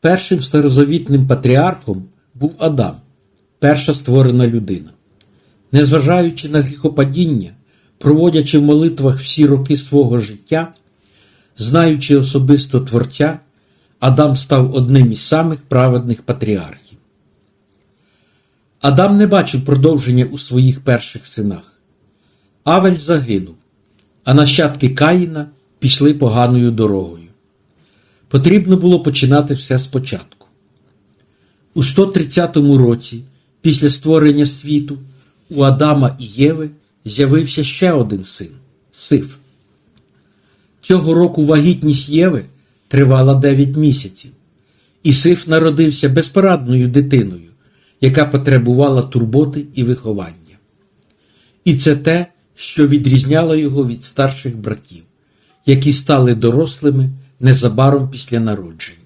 Першим старозавітним патріархом був Адам, перша створена людина. Незважаючи на гріхопадіння, проводячи в молитвах всі роки свого життя, знаючи особисто Творця, Адам став одним із самих праведних патріархів. Адам не бачив продовження у своїх перших синах. Авель загинув, а нащадки Каїна пішли поганою дорогою. Потрібно було починати все спочатку. У 130 році, після створення світу, у Адама і Єви з'явився ще один син Сиф. Цього року вагітність Єви тривала 9 місяців, і Сиф народився безпорадною дитиною, яка потребувала турботи і виховання. І це те, що відрізняло його від старших братів, які стали дорослими незабаром після народження.